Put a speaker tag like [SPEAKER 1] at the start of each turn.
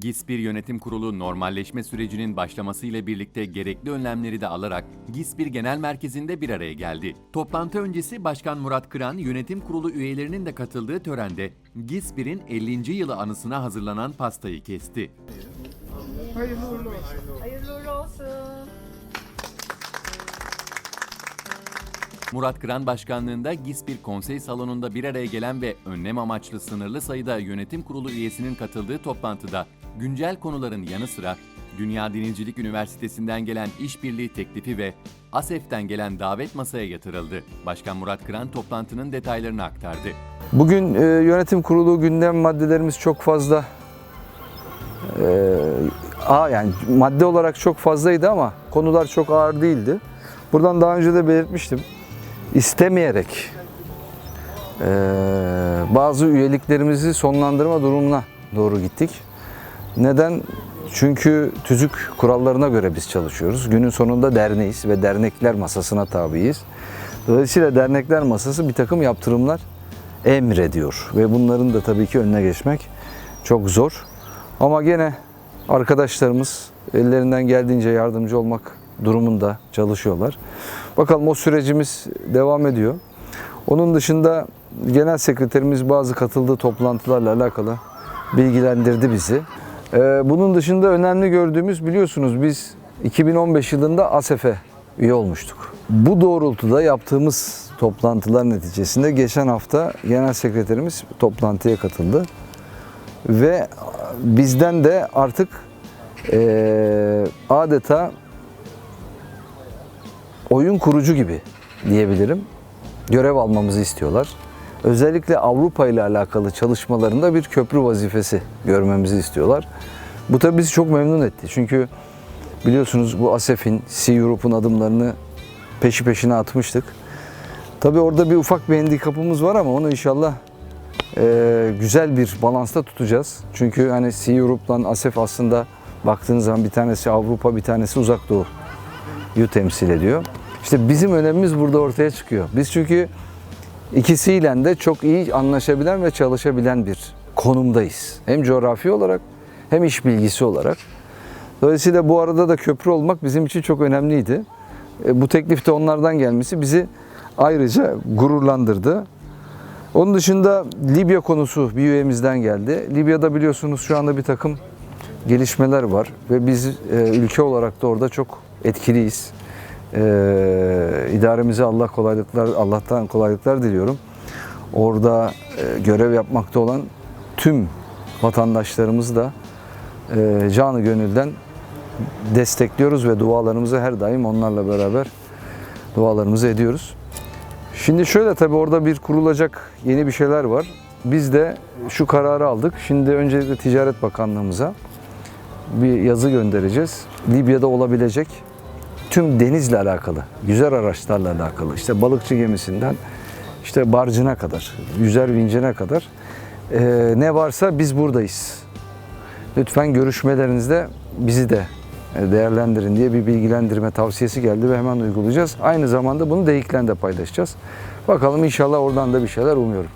[SPEAKER 1] GİS 1 Yönetim Kurulu normalleşme sürecinin başlamasıyla birlikte gerekli önlemleri de alarak GİS 1 Genel Merkezi'nde bir araya geldi. Toplantı öncesi Başkan Murat Kıran, Yönetim Kurulu üyelerinin de katıldığı törende GİS 1'in 50. yılı anısına hazırlanan pastayı kesti.
[SPEAKER 2] Hayırlı uğurlu olsun.
[SPEAKER 3] Hayırlı uğurlu olsun.
[SPEAKER 1] Murat Kıran başkanlığında GİS 1 konsey salonunda bir araya gelen ve önlem amaçlı sınırlı sayıda yönetim kurulu üyesinin katıldığı toplantıda güncel konuların yanı sıra Dünya Denizcilik Üniversitesi'nden gelen işbirliği teklifi ve ASEF'ten gelen davet masaya yatırıldı. Başkan Murat Kıran toplantının detaylarını aktardı.
[SPEAKER 4] Bugün e, yönetim kurulu gündem maddelerimiz çok fazla. E, a yani madde olarak çok fazlaydı ama konular çok ağır değildi. Buradan daha önce de belirtmiştim. İstemeyerek e, bazı üyeliklerimizi sonlandırma durumuna doğru gittik. Neden? Çünkü tüzük kurallarına göre biz çalışıyoruz. Günün sonunda derneğiz ve dernekler masasına tabiiz. Dolayısıyla dernekler masası bir takım yaptırımlar emrediyor ve bunların da tabii ki önüne geçmek çok zor. Ama gene arkadaşlarımız ellerinden geldiğince yardımcı olmak durumunda çalışıyorlar. Bakalım o sürecimiz devam ediyor. Onun dışında genel sekreterimiz bazı katıldığı toplantılarla alakalı bilgilendirdi bizi. Ee, Bunun dışında önemli gördüğümüz biliyorsunuz biz 2015 yılında ASEF'e üye olmuştuk. Bu doğrultuda yaptığımız toplantılar neticesinde geçen hafta genel sekreterimiz toplantıya katıldı. Ve bizden de artık eee, adeta oyun kurucu gibi diyebilirim. Görev almamızı istiyorlar. Özellikle Avrupa ile alakalı çalışmalarında bir köprü vazifesi görmemizi istiyorlar. Bu tabii bizi çok memnun etti. Çünkü biliyorsunuz bu ASEF'in, Sea Europe'un adımlarını peşi peşine atmıştık. Tabii orada bir ufak bir handikapımız var ama onu inşallah e, güzel bir balansta tutacağız. Çünkü hani Sea Europe'la ASEF aslında baktığınız zaman bir tanesi Avrupa, bir tanesi Uzak Doğu'yu temsil ediyor. İşte bizim önemimiz burada ortaya çıkıyor. Biz çünkü ikisiyle de çok iyi anlaşabilen ve çalışabilen bir konumdayız. Hem coğrafi olarak hem iş bilgisi olarak. Dolayısıyla bu arada da köprü olmak bizim için çok önemliydi. E, Bu teklif de onlardan gelmesi bizi ayrıca gururlandırdı. Onun dışında Libya konusu bir üyemizden geldi. Libya'da biliyorsunuz şu anda bir takım gelişmeler var ve biz e, ülke olarak da orada çok etkiliyiz. İdaremize Allah kolaylıklar, Allah'tan kolaylıklar diliyorum. Orada e, görev yapmakta olan tüm vatandaşlarımızı da e, canı gönülden destekliyoruz ve dualarımızı her daim onlarla beraber dualarımızı ediyoruz. Şimdi şöyle tabii orada bir kurulacak yeni bir şeyler var. Biz de şu kararı aldık. Şimdi öncelikle Ticaret Bakanlığımıza bir yazı göndereceğiz. Libya'da olabilecek tüm denizle alakalı, yüzer araçlarla alakalı, işte balıkçı gemisinden işte barcına kadar, yüzer vincine kadar eee, ne varsa biz buradayız. Lütfen görüşmelerinizde bizi de e, değerlendirin diye bir bilgilendirme tavsiyesi geldi ve hemen uygulayacağız. Aynı zamanda bunu DEİK'le de paylaşacağız. Bakalım inşallah oradan da bir şeyler umuyorum.